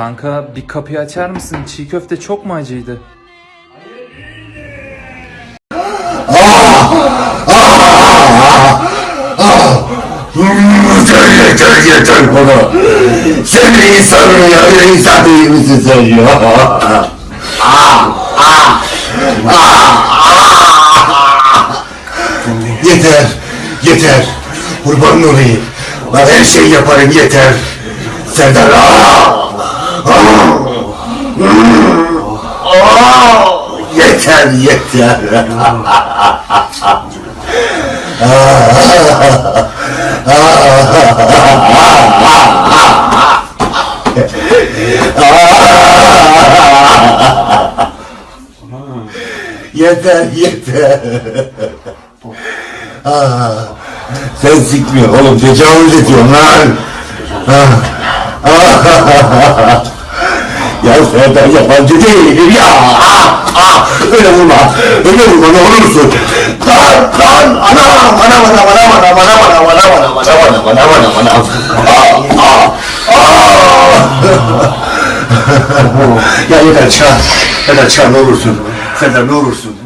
Kanka bir kapıyı açar mısın? Çiğ köfte çok mu acıydı? Yeter yeter yeter bana. Sen de insanın ya, insan değil misin sen ya? Yeter, yeter. Kurban olayım. Ben her şeyi yaparım yeter. Serdar aa! Aa! Yeter yeter. Yeter yeter. Aa, sen sikmiyor oğlum tecavüz ediyorsun lan. Ah. ya Serdar yabancı değil ya. Ah, ah, öyle vurma. Öyle vurma ne olursun. Lan lan anam anam anam anam anam anam anam anam anam anam anam anam anam anam. Ah, ah, ah. ya yeter çıkar. Yeter çıkar ne olursun. Serdar ne olursun.